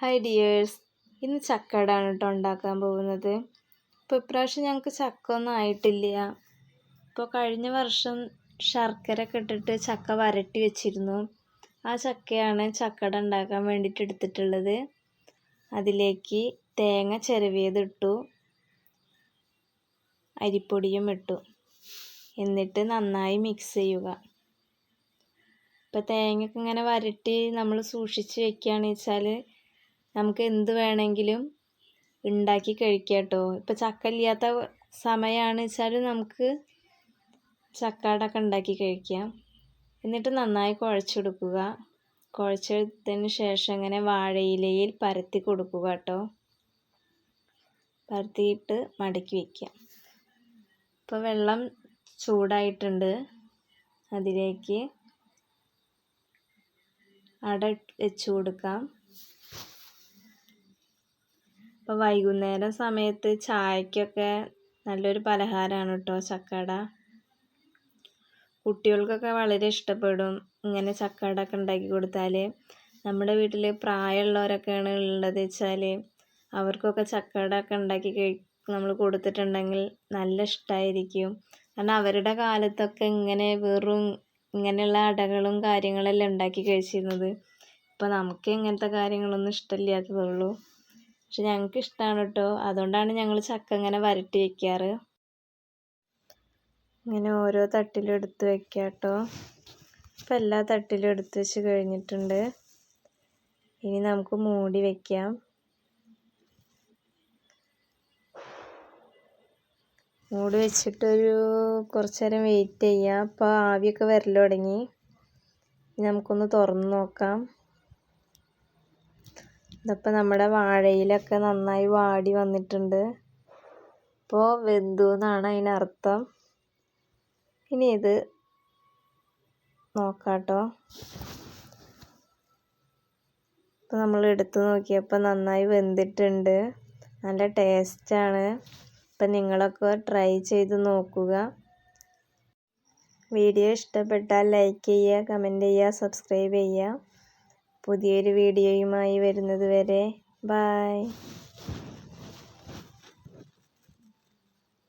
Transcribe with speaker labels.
Speaker 1: Hi dears ഇന്ന് ചക്കടാണ് കേട്ടോ ഉണ്ടാക്കാൻ പോകുന്നത്. ഇപ്പോൾ ഇപ്രാവശ്യം ഞങ്ങൾക്ക് ചക്ക ഒന്നും ആയിട്ടില്ല. ഇപ്പോൾ കഴിഞ്ഞ വർഷം ശർക്കര ഒക്കെ ഇട്ടിട്ട് ചക്ക വരട്ടി വെച്ചിരുന്നു. ആ ചക്കയാണ് ചക്കട ഉണ്ടാക്കാൻ വേണ്ടിയിട്ട് എടുത്തിട്ടുള്ളത്. അതിലേക്ക് തേങ്ങ ചിരവിയത് ഇട്ടു. അരിപ്പൊടിയും ഇട്ടു. എന്നിട്ട് നന്നായി മിക്സ് ചെയ്യുക. ഇപ്പോൾ തേങ്ങയൊക്കെ ഇങ്ങനെ വരട്ടി നമ്മൾ സൂക്ഷിച്ച് വെക്കുകയാണെന്ന് വെച്ചാൽ നമുക്ക് എന്ത് വേണമെങ്കിലും ഉണ്ടാക്കി കഴിക്കാം കേട്ടോ ഇപ്പോൾ ചക്ക ഇല്ലാത്ത സമയമാണ് വെച്ചാൽ നമുക്ക് ചക്കാടൊക്കെ ഉണ്ടാക്കി കഴിക്കാം. എന്നിട്ട് നന്നായി കുഴച്ചെടുക്കുക. കുഴച്ചെടുത്തതിന് ശേഷം ഇങ്ങനെ വാഴയിലയിൽ പരത്തി കൊടുക്കുക കേട്ടോ. പരത്തിയിട്ട് മടക്കി വയ്ക്കുക ഇപ്പോൾ വെള്ളം ചൂടായിട്ടുണ്ട്. അതിലേക്ക് അട വെച്ച് കൊടുക്കാം. അപ്പോൾ വൈകുന്നേരം സമയത്ത് ചായക്കൊക്കെ നല്ലൊരു പലഹാരമാണ് കേട്ടോ ചക്കട. കുട്ടികൾക്കൊക്കെ വളരെ ഇഷ്ടപ്പെടും ഇങ്ങനെ ചക്കട ഒക്കെ ഉണ്ടാക്കി കൊടുത്താൽ നമ്മുടെ വീട്ടിൽ പ്രായമുള്ളവരൊക്കെയാണ് ഉള്ളത് വെച്ചാൽ അവർക്കൊക്കെ ചക്കട ഒക്കെ ഉണ്ടാക്കി കഴി നമ്മൾ കൊടുത്തിട്ടുണ്ടെങ്കിൽ നല്ല ഇഷ്ടമായിരിക്കും കാരണം അവരുടെ കാലത്തൊക്കെ ഇങ്ങനെ വെറും ഇങ്ങനെയുള്ള അടകളും കാര്യങ്ങളെല്ലാം ഉണ്ടാക്കി കഴിച്ചിരുന്നത്. ഇപ്പോൾ നമുക്ക് ഇങ്ങനത്തെ കാര്യങ്ങളൊന്നും ഇഷ്ടമില്ലാത്തതുള്ളൂ പക്ഷെ ഞങ്ങൾക്ക് ഇഷ്ടമാണ് കേട്ടോ അതുകൊണ്ടാണ് ഞങ്ങൾ ചക്ക ഇങ്ങനെ വരട്ടി വെക്കാറ്. ഇങ്ങനെ ഓരോ തട്ടിലും എടുത്ത് വെക്കുക കേട്ടോ ഇപ്പം എല്ലാ തട്ടിലും എടുത്ത് വെച്ച് കഴിഞ്ഞിട്ടുണ്ട്. ഇനി നമുക്ക് മൂടി വെക്കാം. മൂടി വെച്ചിട്ടൊരു കുറച്ച് നേരം വെയിറ്റ് ചെയ്യാം. അപ്പോൾ ആവിയൊക്കെ വരൽ തുടങ്ങി. നമുക്കൊന്ന് തുറന്ന് നോക്കാം. ഇതപ്പോൾ നമ്മുടെ വാഴയിലൊക്കെ നന്നായി വാടി വന്നിട്ടുണ്ട്. ഇപ്പോൾ വെന്തു എന്നാണ് അതിനർത്ഥം ഇനി ഇത് നോക്കാട്ടോ. ഇപ്പോൾ നമ്മൾ എടുത്ത് നോക്കിയപ്പോൾ നന്നായി വെന്തിട്ടുണ്ട്. നല്ല ടേസ്റ്റാണ് അപ്പം നിങ്ങളൊക്കെ ട്രൈ ചെയ്ത് നോക്കുക. വീഡിയോ ഇഷ്ടപ്പെട്ടാൽ ലൈക്ക് ചെയ്യുക കമന്റ് ചെയ്യുക സബ്സ്ക്രൈബ് ചെയ്യുക. പുതിയൊരു വീഡിയോയുമായി വരുന്നത് വരെ. ബായ്